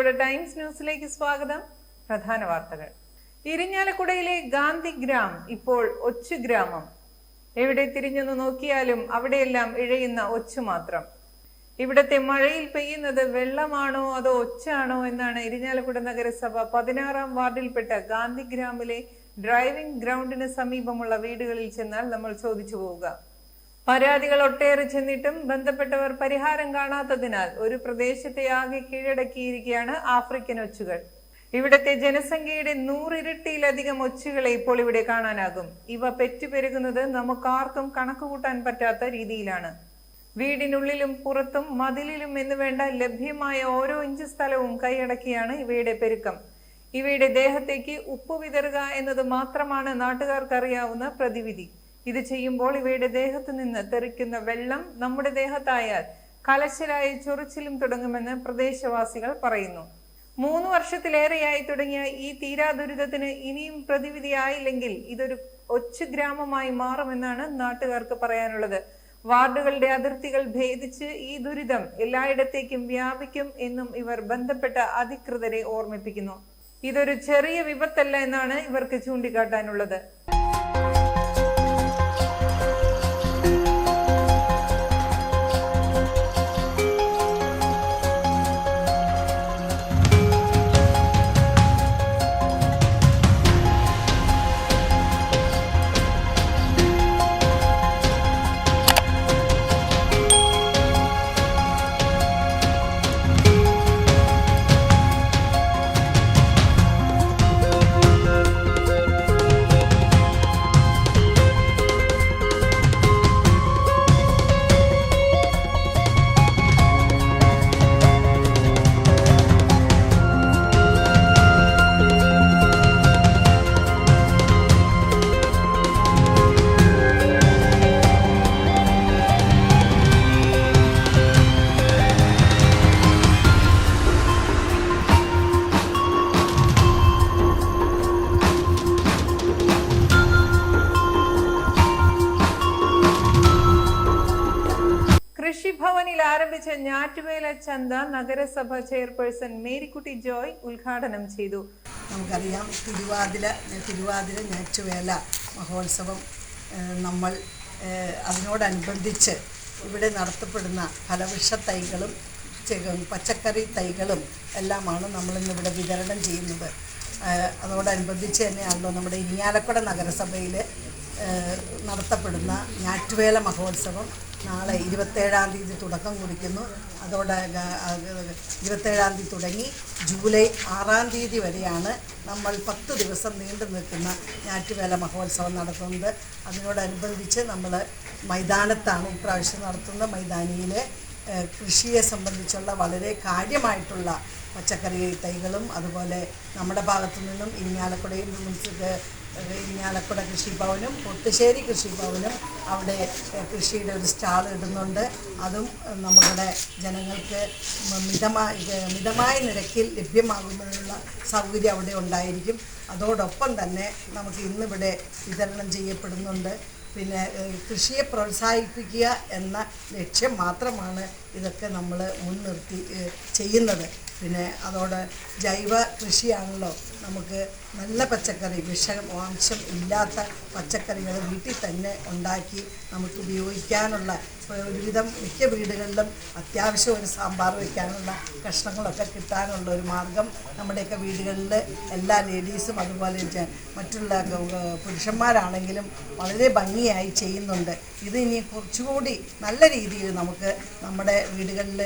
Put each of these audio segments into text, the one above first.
Irinjalakuda times ന്യൂസിലേക്ക് സ്വാഗതം. പ്രധാന വാർത്തകൾ. ഇരിഞ്ഞാലക്കുടയിലെ ഗാന്ധി ഗാന്ധിഗ്രാം ഇപ്പോൾ ഒച്ചു ഗ്രാമം. എവിടെ തിരിഞ്ഞൊന്ന് നോക്കിയാലും അവിടെയെല്ലാം ഇഴയുന്ന ഒച്ചു മാത്രം. ഇവിടത്തെ മഴയിൽ പെയ്യുന്നത് വെള്ളമാണോ അതോ ഒച്ചാണോ എന്നാണ് ഇരിഞ്ഞാലക്കുട നഗരസഭ പതിനാറാം വാർഡിൽപ്പെട്ട ഗാന്ധി ഗ്രാമിലെ ഡ്രൈവിംഗ് ഗ്രൗണ്ടിന് സമീപമുള്ള വീടുകളിൽ ചെന്നാൽ നമ്മൾ ചോദിച്ചു പോവുക. പരാതികൾ ഒട്ടേറെ ചെന്നിട്ടും ബന്ധപ്പെട്ടവർ പരിഹാരം കാണാത്തതിനാൽ ഒരു പ്രദേശത്തെ ആകെ കീഴടക്കിയിരിക്കുകയാണ് ആഫ്രിക്കൻ ഒച്ചുകൾ. ഇവിടത്തെ ജനസംഖ്യയുടെ നൂറിരട്ടിയിലധികം ഒച്ചുകളെ ഇപ്പോൾ ഇവിടെ കാണാനാകും. ഇവ പെറ്റുപെരുകുന്നത് നമുക്കാർക്കും കണക്കുകൂട്ടാൻ പറ്റാത്ത രീതിയിലാണ്. വീടിനുള്ളിലും പുറത്തും മതിലിലും എന്ന് വേണ്ട ലഭ്യമായ ഓരോ ഇഞ്ച് സ്ഥലവും കൈയടക്കിയാണ് ഇവയുടെ പെരുക്കം. ഇവയുടെ ദേഹത്തേക്ക് ഉപ്പ് വിതറുക എന്നത് മാത്രമാണ് നാട്ടുകാർക്കറിയാവുന്ന പ്രതിവിധി. ഇത് ചെയ്യുമ്പോൾ ഇവയുടെ ദേഹത്ത് നിന്ന് തെറിക്കുന്ന വെള്ളം നമ്മുടെ ദേഹത്തായാൽ കലശലായി ചൊറിച്ചിലും തുടങ്ങുമെന്ന് പ്രദേശവാസികൾ പറയുന്നു. മൂന്ന് വർഷത്തിലേറെയായി തുടങ്ങിയ ഈ തീരാ ദുരിതത്തിന് ഇനിയും പ്രതിവിധിയായില്ലെങ്കിൽ ഇതൊരു ഒച്ചു ഗ്രാമമായി മാറുമെന്നാണ് നാട്ടുകാർക്ക് പറയാനുള്ളത്. വാർഡുകളുടെ അതിർത്തികൾ ഭേദിച്ച് ഈ ദുരിതം എല്ലായിടത്തേക്കും വ്യാപിക്കും എന്നും ഇവർ ബന്ധപ്പെട്ട അധികൃതരെ ഓർമ്മിപ്പിക്കുന്നു. ഇതൊരു ചെറിയ വിപത്തല്ല എന്നാണ് ഇവർക്ക് ചൂണ്ടിക്കാട്ടാനുള്ളത്. ആരംഭിച്ച ഞാറ്റുവേല ചന്ത നഗരസഭ ചെയർപേഴ്സൺ മേരിക്കുട്ടി ജോയ് ഉദ്ഘാടനം ചെയ്തു. നമുക്കറിയാം തിരുവാതിര തിരുവാതിര ഞാറ്റുവേല മഹോത്സവം നമ്മൾ അതിനോടനുബന്ധിച്ച് ഇവിടെ നടത്തപ്പെടുന്ന ഫലവൃക്ഷ തൈകളും പച്ചക്കറി തൈകളും എല്ലാമാണ് നമ്മളിന്നിവിടെ വിതരണം ചെയ്യുന്നത്. അതോടനുബന്ധിച്ച് തന്നെയാണല്ലോ നമ്മുടെ ഇനിയാലക്കുട നഗരസഭയിൽ നടത്തപ്പെടുന്ന ഞാറ്റുവേല മഹോത്സവം. നാളെ ഇരുപത്തേഴാം തീയതി തുടക്കം കുറിക്കുന്നു. അതോടെ ഇരുപത്തേഴാം തീയതി തുടങ്ങി. ജൂലൈ ആറാം തീയതി വരെയാണ് നമ്മൾ പത്ത് ദിവസം നീണ്ടു നിൽക്കുന്ന ഞാറ്റുവേല മഹോത്സവം നടത്തുന്നത്. അതിനോടനുബന്ധിച്ച് നമ്മൾ മൈതാനത്താണ് ഇപ്രാവശ്യം നടത്തുന്ന മൈതാനിയിലെ ഏഹ്, കൃഷിയെ സംബന്ധിച്ചുള്ള വളരെ കാര്യമായിട്ടുള്ള പച്ചക്കറി തൈകളും അതുപോലെ നമ്മുടെ ഭാഗത്തു നിന്നും ഇരിങ്ങാലക്കുടയിൽ നിന്നും ഇരിങ്ങാലക്കുട കൃഷിഭവനും പൊട്ടുശ്ശേരി കൃഷിഭവനും അവിടെ കൃഷിയുടെ ഒരു സ്റ്റാൾ ഇടുന്നുണ്ട്. അതും നമ്മുടെ ജനങ്ങൾക്ക് മിതമായ മിതമായ നിരക്കിൽ ലഭ്യമാകുന്നതിനുള്ള സൗകര്യം അവിടെ ഉണ്ടായിരിക്കും. അതോടൊപ്പം തന്നെ നമുക്ക് ഇന്നിവിടെ വിതരണം ചെയ്യപ്പെടുന്നുണ്ട്. പിന്നെ കൃഷിയെ പ്രോത്സാഹിപ്പിക്കുക എന്ന ലക്ഷ്യം മാത്രമാണ് ഇതൊക്കെ നമ്മൾ മുൻനിർത്തി ചെയ്യുന്നത്. പിന്നെ അതോടെ ജൈവ കൃഷിയാണല്ലോ നമുക്ക് നല്ല പച്ചക്കറി വിഷാംശം ഇല്ലാത്ത പച്ചക്കറികൾ വീട്ടിൽ തന്നെ ഉണ്ടാക്കി നമുക്ക് ഉപയോഗിക്കാനുള്ള ഒരുവിധം മിക്ക വീടുകളിലും അത്യാവശ്യം ഒരു സാമ്പാർ വയ്ക്കാനുള്ള കഷ്ണങ്ങളൊക്കെ കിട്ടാനുള്ള ഒരു മാർഗം നമ്മുടെയൊക്കെ വീടുകളിൽ എല്ലാ ലേഡീസും അതുപോലെ മറ്റുള്ള പുരുഷന്മാരാണെങ്കിലും വളരെ ഭംഗിയായി ചെയ്യുന്നുണ്ട്. ഇത് ഇനി കുറച്ചുകൂടി നല്ല രീതിയിൽ നമുക്ക് നമ്മുടെ വീടുകളിൽ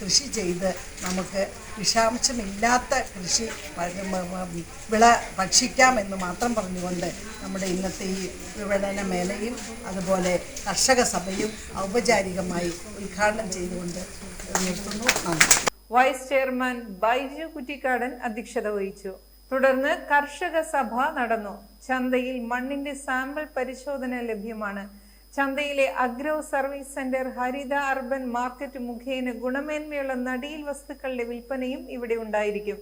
കൃഷി ചെയ്ത് നമുക്ക് വിഷാംശമില്ലാത്ത കൃഷി വിള ഭക്ഷിക്കാമെന്ന് മാത്രം പറഞ്ഞുകൊണ്ട് നമ്മുടെ ഇന്നത്തെ ഈ വിപണന മേളയും അതുപോലെ കർഷക സഭയും ഔപചാരികമായി ഉദ്ഘാടനം ചെയ്തുകൊണ്ട് നിർത്തുന്നു. വൈസ് ചെയർമാൻ ബൈജു കുറ്റിക്കാടൻ അധ്യക്ഷത വഹിച്ചു. തുടർന്ന് കർഷക സഭ നടന്നു. ചന്തയിൽ മണ്ണിന്റെ സാമ്പിൾ പരിശോധന ലഭ്യമാണ്. ചന്തയിലെ agro service centre Haritha urban market മുഖേന ഗുണമേന്മയുള്ള നടീൽ വസ്തുക്കളുടെ വിൽപ്പനയും ഇവിടെ ഉണ്ടായിരിക്കും.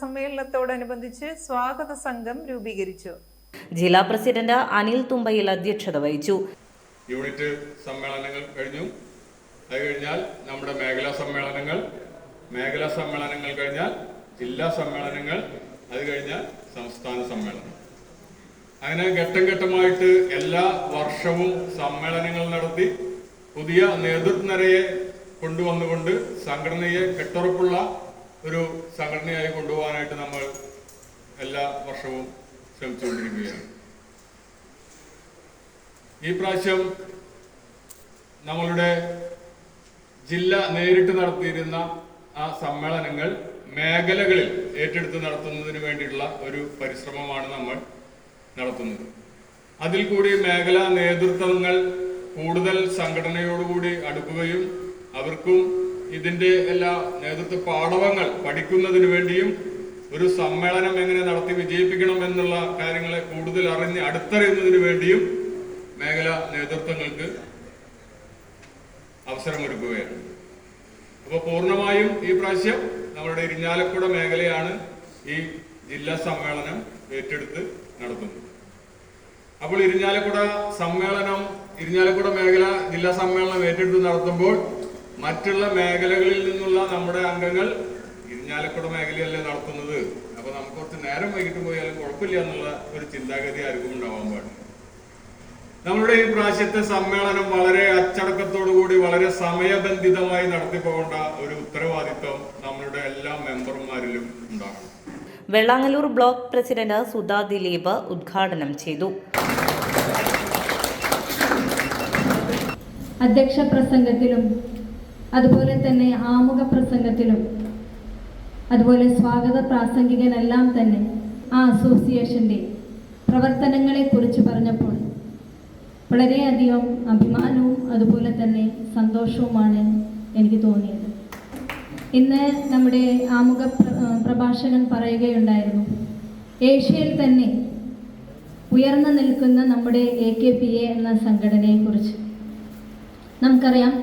സമ്മേളനത്തോടനുബന്ധിച്ച് സ്വാഗത സംഘം രൂപീകരിച്ചു. ജില്ലാ പ്രസിഡന്റ് അനിൽ തുമ്പയിൽ അധ്യക്ഷത വഹിച്ചു. യൂണിറ്റ് സമ്മേളനങ്ങൾ കഴിഞ്ഞു. അത് കഴിഞ്ഞാൽ നമ്മുടെ മേഖലാ സമ്മേളനങ്ങൾ മേഖലാ സമ്മേളനങ്ങൾ കഴിഞ്ഞാൽ ജില്ലാ സമ്മേളനങ്ങൾ അത് കഴിഞ്ഞാൽ സംസ്ഥാന സമ്മേളനം. അങ്ങനെ ഘട്ടം ഘട്ടമായിട്ട് എല്ലാ വർഷവും സമ്മേളനങ്ങൾ നടത്തി പുതിയ നേതൃത്വനിരയെ കൊണ്ടുവന്നുകൊണ്ട് സംഘടനയെ കെട്ടുറപ്പുള്ള ഒരു സംഘടനയായി കൊണ്ടുപോകാനായിട്ട് നമ്മൾ എല്ലാ വർഷവും ശ്രമിച്ചുകൊണ്ടിരിക്കുകയാണ്. ഈ പ്രാവശ്യം നമ്മളുടെ ജില്ല നേരിട്ട് നടത്തിയിരുന്ന ആ സമ്മേളനങ്ങൾ മേഖലകളിൽ ഏറ്റെടുത്ത് നടത്തുന്നതിന് വേണ്ടിയിട്ടുള്ള ഒരു പരിശ്രമമാണ് നമ്മൾ നടത്തുന്നത്. അതിൽ കൂടി മേഖലാ നേതൃത്വങ്ങൾ കൂടുതൽ സംഘടനയോടുകൂടി അടുക്കുകയും അവർക്കും ഇതിന്റെ എല്ലാ നേതൃത്വ പാഠവങ്ങൾ പഠിക്കുന്നതിന് വേണ്ടിയും ഒരു സമ്മേളനം എങ്ങനെ നടത്തി വിജയിപ്പിക്കണം എന്നുള്ള കാര്യങ്ങളെ കൂടുതൽ അറിഞ്ഞ് അടുത്തറിയുന്നതിന് വേണ്ടിയും മേഖലാ നേതൃത്വങ്ങൾക്ക് അവസരമൊരുക്കുകയാണ്. അപ്പോൾ പൂർണമായും ഈ പ്രാവശ്യം നമ്മുടെ ഇരിഞ്ഞാലക്കുട മേഖലയാണ് ഈ ജില്ലാ സമ്മേളനം ഏറ്റെടുത്ത് നടത്തുന്നത്. അപ്പോൾ ഇരിഞ്ഞാലക്കുട സമ്മേളനം ഇരിഞ്ഞാലക്കുട മേഖല ജില്ലാ സമ്മേളനം ഏറ്റെടുത്ത് നടത്തുമ്പോൾ മറ്റുള്ള മേഖലകളിൽ നിന്നുള്ള നമ്മുടെ അംഗങ്ങൾ ഇരിഞ്ഞാലക്കുട മേഖലയല്ലേ നടത്തുന്നത്? അപ്പൊ നമുക്ക് കുറച്ച് നേരം വൈകിട്ട് പോയാലും കുഴപ്പമില്ല എന്നുള്ള ഒരു ചിന്താഗതി ആർക്കും ഉണ്ടാവാൻ പാടില്ല. നമ്മുടെ ഈ പ്രാവശ്യത്തെ സമ്മേളനം വളരെ അച്ചടക്കത്തോടുകൂടി വളരെ സമയബന്ധിതമായി നടത്തിപ്പോകേണ്ട ഒരു ഉത്തരവാദിത്വം നമ്മളുടെ എല്ലാ മെമ്പർമാരിലും ഉണ്ടാകണം. വെള്ളാങ്ങലൂർ ബ്ലോക്ക് പ്രസിഡന്റ് സുധാ ദിലീപ് ഉദ്ഘാടനം ചെയ്തു. അധ്യക്ഷ പ്രസംഗത്തിലും അതുപോലെ തന്നെ ആമുഖ പ്രസംഗത്തിലും അതുപോലെ സ്വാഗത പ്രാസംഗികനെല്ലാം തന്നെ ആ അസോസിയേഷന്റെ പ്രവർത്തനങ്ങളെക്കുറിച്ച് പറഞ്ഞപ്പോൾ വളരെയധികം അഭിമാനവും അതുപോലെ തന്നെ സന്തോഷവുമാണ് എനിക്ക് തോന്നിയത്. ഇന്ന് നമ്മുടെ ആമുഖ പ്രഭാഷകൻ പറയുകയുണ്ടായിരുന്നു ഏഷ്യയിൽ തന്നെ ഉയർന്നു നിൽക്കുന്ന നമ്മുടെ എ കെ പി എ എന്ന സംഘടനയെക്കുറിച്ച്. നമുക്കറിയാം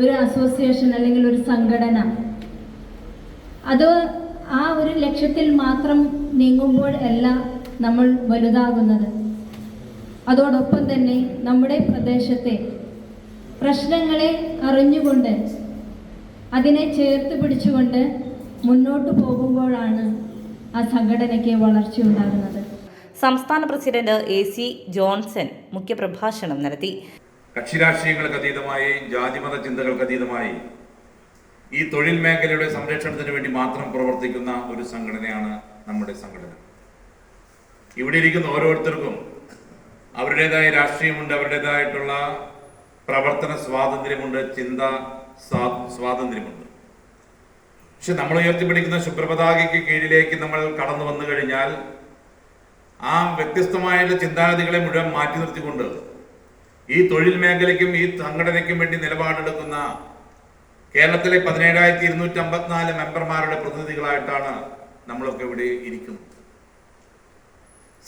ഒരു അസോസിയേഷൻ അല്ലെങ്കിൽ ഒരു സംഘടന. അത് ആ ഒരു ലക്ഷ്യത്തിൽ മാത്രം നീങ്ങുമ്പോൾ അല്ല നമ്മൾ വലുതാകുന്നത്. അതോടൊപ്പം തന്നെ നമ്മുടെ പ്രദേശത്തെ പ്രശ്നങ്ങളെ അറിഞ്ഞുകൊണ്ട് അതിനെ ചേർത്ത് പിടിച്ചുകൊണ്ട് മുന്നോട്ട് പോകുമ്പോഴാണ് ആ സംഘടനയ്ക്ക് വളർച്ചയുണ്ടാകുന്നത് സംസ്ഥാന പ്രസിഡന്റ് എ സി ജോൺസൺ മുഖ്യപ്രഭാഷണം നടത്തി. കക്ഷിരാഷ്ട്രീയങ്ങൾക്ക് അതീതമായി ജാതിമത ചിന്തകൾക്ക് അതീതമായി ഈ തൊഴിൽ മേഖലയുടെ സംരക്ഷണത്തിന് വേണ്ടി മാത്രം പ്രവർത്തിക്കുന്ന ഒരു സംഘടനയാണ് നമ്മുടെ സംഘടന. ഇവിടെ ഇരിക്കുന്ന ഓരോരുത്തർക്കും അവരുടേതായ രാഷ്ട്രീയമുണ്ട് അവരുടേതായിട്ടുള്ള പ്രവർത്തന സ്വാതന്ത്ര്യമുണ്ട് ചിന്ത സ്വാതന്ത്ര്യമുണ്ട്. പക്ഷെ നമ്മൾ ഉയർത്തിപ്പിടിക്കുന്ന ശുഭ്രപതാകയ്ക്ക് കീഴിലേക്ക് നമ്മൾ കടന്നു വന്നു കഴിഞ്ഞാൽ ആ വ്യത്യസ്തമായുള്ള ചിന്താഗതികളെ മുഴുവൻ മാറ്റി നിർത്തിക്കൊണ്ട് ഈ തൊഴിൽ മേഖലയ്ക്കും ഈ സംഘടനയ്ക്കും വേണ്ടി നിലപാടെടുക്കുന്ന കേരളത്തിലെ പതിനേഴായിരത്തി ഇരുന്നൂറ്റി അമ്പത്തിനാല് മെമ്പർമാരുടെ പ്രതിനിധികളായിട്ടാണ് നമ്മളൊക്കെ ഇവിടെ ഇരിക്കുന്നത്.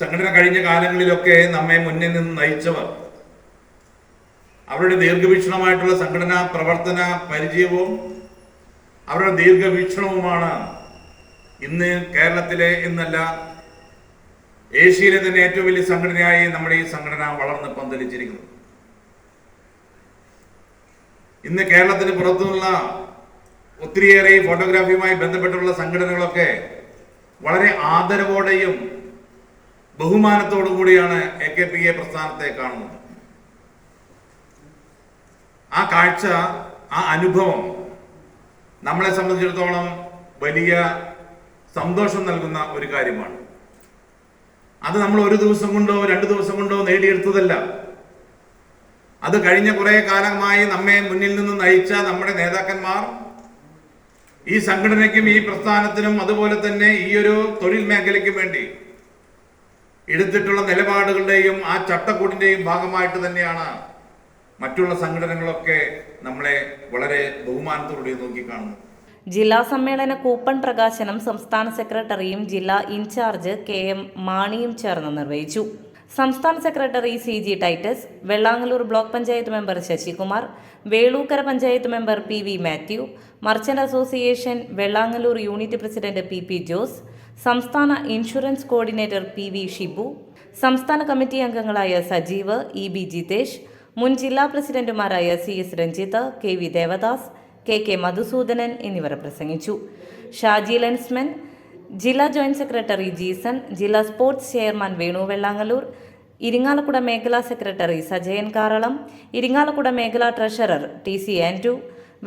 സംഘടന കഴിഞ്ഞ കാലങ്ങളിലൊക്കെ നമ്മെ മുന്നിൽ നിന്ന് നയിച്ചവർ അവരുടെ ദീർഘവീക്ഷണമായിട്ടുള്ള സംഘടനാ പ്രവർത്തന പരിചയവും അവരുടെ ദീർഘവീക്ഷണവുമാണ് ഇന്ന് കേരളത്തിലെ എന്നല്ല ഏഷ്യയിലെ തന്നെ ഏറ്റവും വലിയ സംഘടനയായി നമ്മുടെ ഈ സംഘടന വളർന്ന് പന്തലിച്ചിരിക്കുന്നത്. ഇന്ന് കേരളത്തിന് പുറത്തുനിന്നുള്ള ഒത്തിരിയേറെ ഫോട്ടോഗ്രാഫിയുമായി ബന്ധപ്പെട്ടുള്ള സംഘടനകളൊക്കെ വളരെ ആദരവോടെയും ബഹുമാനത്തോടും കൂടിയാണ് എ കെ പി എ പ്രസ്ഥാനത്തെ കാണുന്നത്. ആ കാഴ്ച ആ അനുഭവം നമ്മളെ സംബന്ധിച്ചിടത്തോളം വലിയ സന്തോഷം നൽകുന്ന ഒരു കാര്യമാണ്. അത് നമ്മൾ ഒരു ദിവസം കൊണ്ടോ രണ്ട് ദിവസം കൊണ്ടോ നേടിയെടുത്തതല്ല. അത് കഴിഞ്ഞ കുറേ കാലമായി നമ്മെ മുന്നിൽ നിന്ന് നയിച്ച നമ്മുടെ നേതാക്കന്മാർ ഈ സംഘടനയ്ക്കും ഈ പ്രസ്ഥാനത്തിനും അതുപോലെ തന്നെ ഈ ഒരു തൊഴിൽ മേഖലയ്ക്കും വേണ്ടി എടുത്തിട്ടുള്ള നിലപാടുകളുടെയും ആ ചട്ടക്കൂടിന്റെയും ഭാഗമായിട്ട് തന്നെയാണ് മറ്റുള്ള സംഘടനകളൊക്കെ നമ്മളെ വളരെ ബഹുമാനത്തോടെ നോക്കിക്കാണുന്നത്. ജില്ലാ സമ്മേളന കൂപ്പൺ പ്രകാശനം സംസ്ഥാന സെക്രട്ടറിയും ജില്ലാ ഇൻചാർജ് കെ എം മാണിയും ചേർന്ന് നിർവഹിച്ചു. സംസ്ഥാന secretary C G Titus Vellangallur block panchayat member Sasikumar Velookkara panchayat member P V Mathew merchant association Vellangallur unit president P P Jose സംസ്ഥാന insurance coordinator P V Shibu സംസ്ഥാന committee അംഗങ്ങളായ Sajeev E B Jithesh മുൻ ജില്ലാ പ്രസിഡന്റുമാരായ C S Ranjith K V Devadas K K Madhusoodanan എന്നിവർ പ്രസംഗിച്ചു. ഷാജി ലെൻസ്മൻ ജില്ലാ joint secretary Jeeson ജില്ലാ സ്പോർട്സ് ചെയർമാൻ വേണു വെള്ളാങ്ങലൂർ ഇരിങ്ങാലക്കുട മേഖലാ സെക്രട്ടറി സജയൻ കാറളം ഇരിങ്ങാലക്കുട മേഖലാ treasurer T C Andrew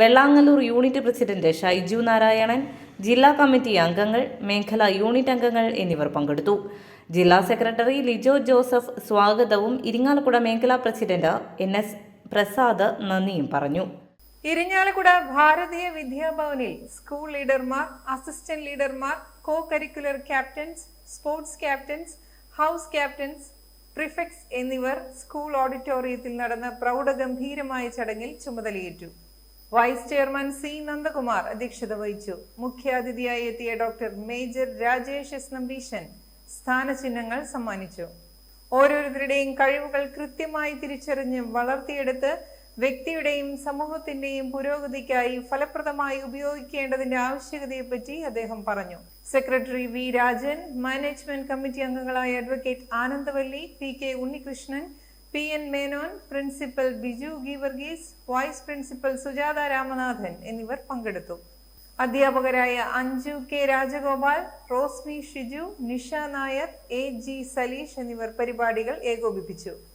Vellangallur unit president Shaiju Narayanan ജില്ലാ കമ്മിറ്റി അംഗങ്ങൾ മേഖലാ യൂണിറ്റ് അംഗങ്ങൾ എന്നിവർ പങ്കെടുത്തു. ജില്ലാ സെക്രട്ടറി ലിജോ ജോസഫ് സ്വാഗതവും ഇരിങ്ങാലക്കുട മേഖലാ പ്രസിഡന്റ് എൻ എസ് പ്രസാദ് നന്ദിയും പറഞ്ഞു. ഇരിങ്ങാലക്കുട ഭാരതീയ വിദ്യാഭവനിൽ സ്കൂൾ ലീഡർമാർ assistant ലീഡർമാർ co curricular captains sports captains house captains prefects എന്നിവർ സ്കൂൾ ഓഡിറ്റോറിയത്തിൽ നടന്ന പ്രൗഢഗംഭീരമായ ചടങ്ങിൽ ചുമതലയേറ്റു. വൈസ് ചെയർമാൻ സി നന്ദകുമാർ അധ്യക്ഷത വഹിച്ചു. മുഖ്യാതിഥിയായി എത്തിയ doctor major Rajesh S Nambisan സ്ഥാനചിഹ്നങ്ങൾ സമ്മാനിച്ചു. ഓരോരുത്തരുടെയും കഴിവുകൾ കൃത്യമായി തിരിച്ചറിഞ്ഞ് വളർത്തിയെടുത്ത് വ്യക്തിയുടെയും സമൂഹത്തിന്റെയും പുരോഗതിക്കായി ഫലപ്രദമായി ഉപയോഗിക്കേണ്ടതിന്റെ ആവശ്യകതയെപ്പറ്റി അദ്ദേഹം പറഞ്ഞു. Secretary V. Rajan management committee അംഗങ്ങളായ advocate Anandavalli P. K. Unnikrishnan P. N. Menon principal Biju Geevarghese vice principal Sujatha Ramanathan എന്നിവർ പങ്കെടുത്തു. അധ്യാപകരായ Anju K. Rajagopal Rosmi Shiju Nisha Nair A. G. Saleesh എന്നിവർ പരിപാടികൾ ഏകോപിപ്പിച്ചു.